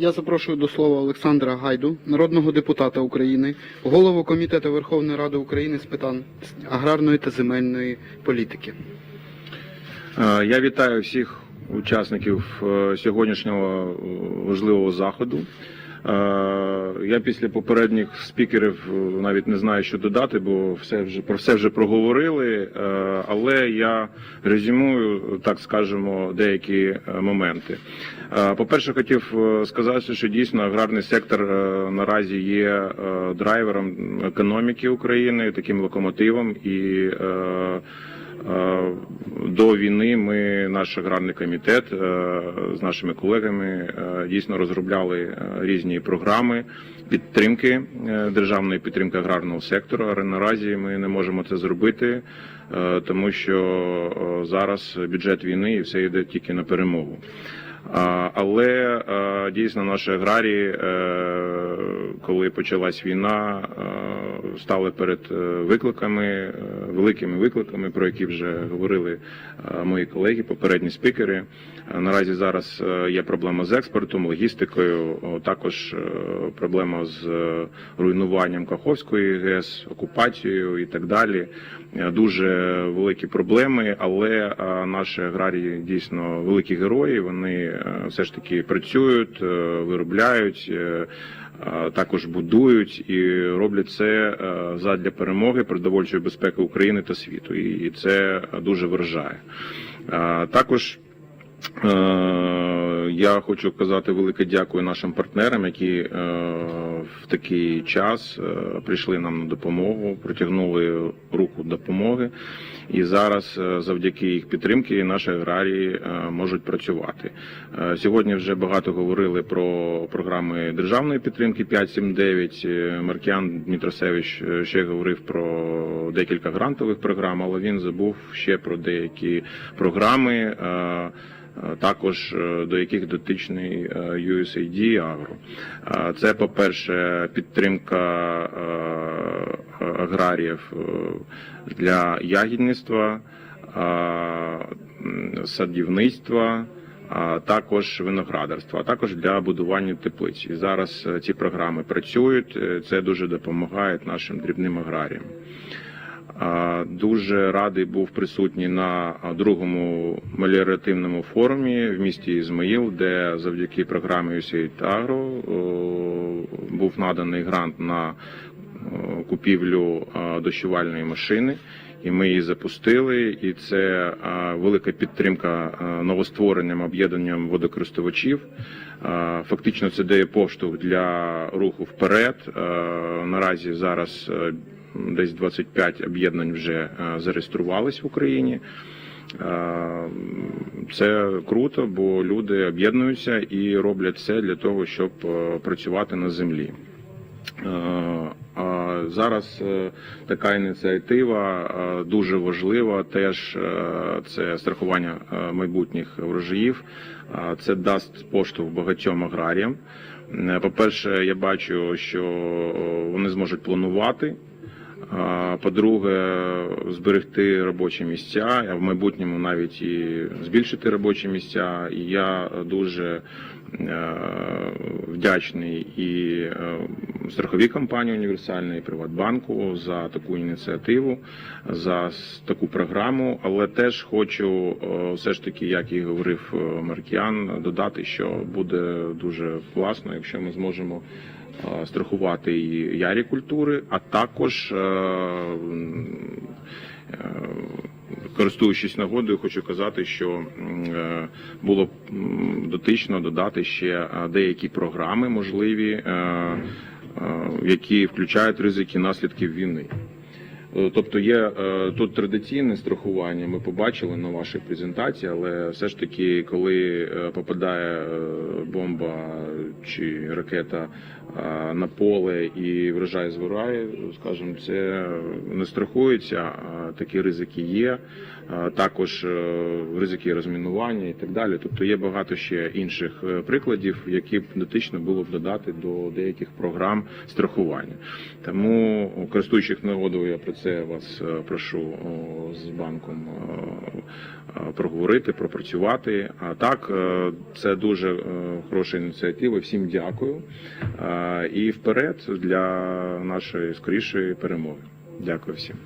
Я запрошую до слова Олександра Гайду, народного депутата України, голову Комітету Верховної Ради України з питань аграрної та земельної політики. Е, Я вітаю всіх учасників е, сьогоднішнього е, важливого заходу. Е, Я після попередніх спікерів е, навіть не знаю, що додати, бо все вже про все вже проговорили. Е, Але я резюмую, так скажемо, деякі моменти. Е, По-перше, хотів сказати, що дійсно аграрний сектор наразі є драйвером економіки України, таким локомотивом і. До війни ми, наш аграрний комітет е, з нашими колегами е, дійсно розробляли е, різні програми підтримки державної підтримки аграрного сектору. Але наразі ми не можемо це зробити, тому що зараз бюджет війни і все йде тільки на перемогу. Але дійсно наші аграрії, е, коли почалась війна, стали перед е, викликами, е, великими викликами, про які вже говорили мої колеги, попередні спікери. Наразі зараз є проблема з експортом, логістикою, також проблема з руйнуванням Каховської ГЕС, окупацією і так далі. Дуже великі проблеми, але наші аграрії дійсно великі герої. Вони е, все ж таки працюють, е, виробляють. е, Також будують і роблять це задля перемоги продовольчої безпеки України та світу, і це дуже вражає. Також Я хочу казати велике дякую нашим партнерам, які в такий час е, прийшли нам на допомогу, протягнули руку допомоги, і зараз, е, завдяки їх підтримки, наші аграрії е, можуть працювати. Сьогодні вже багато говорили про програми державної підтримки 5.7.9. Е, Маркіян Дмитросевич ще говорив про декілька грантових програм, але він забув ще про деякі програми. Е, також е, до яких дотичний е, USAID. Е, Це, по-перше, підтримка аграріїв для ягідництва, садівництва. Також виноградарства, а також для будування теплиць. І зараз ці програми працюють. Це дуже допомагає нашим дрібним аграріям. Дуже радий був присутній на другому меліоративному форумі в місті Ізмаїл, де завдяки програмі USAID Agro був наданий грант на купівлю дощувальної машини. І ми її запустили, і це велика підтримка новостворенням об'єднанням водокористувачів. Фактично, це дає поштовх для руху вперед. Наразі зараз е, десь 25 об'єднань вже е, зареєструвались в Україні. Е, Це круто, бо люди об'єднуються і роблять це для того, щоб е, працювати на землі. Зараз така ініціатива дуже важлива. Теж це страхування майбутніх врожаїв. Це дасть поштовх багатьом аграріям. Е, По-перше, я бачу, що вони зможуть планувати. По-друге, зберегти робочі місця, а в майбутньому навіть і збільшити робочі місця. І я дуже е, вдячний і е, страховій компанії універсальної Приватбанку за таку ініціативу, за таку програму. Але теж хочу е, все ж таки, як і говорив Маркіян, додати, що буде дуже класно, якщо ми зможемо страхувати і ярі культури, а також. е, е, Користуючись нагодою, хочу казати, що е, було дотично додати ще е, деякі програми можливі, е, е, які включають ризики наслідків війни. Е, Тобто є е, тут традиційне страхування. Ми побачили на вашій презентації, але все ж таки, коли е, попадає е, бомба чи ракета е, на поле і врожай збирає, скажімо, це не страхується. Такі ризики є. Також е, ризики розмінування і так далі. Тобто є багато ще інших е, прикладів, які б дотично було б додати до деяких програм страхування. Тому, користуючись нагодою, я про це вас е, прошу з банком е, е, проговорити, пропрацювати. А так, е, це дуже е, хороша ініціатива. Всім дякую. І вперед для нашої скорішої перемоги. Дякую всім.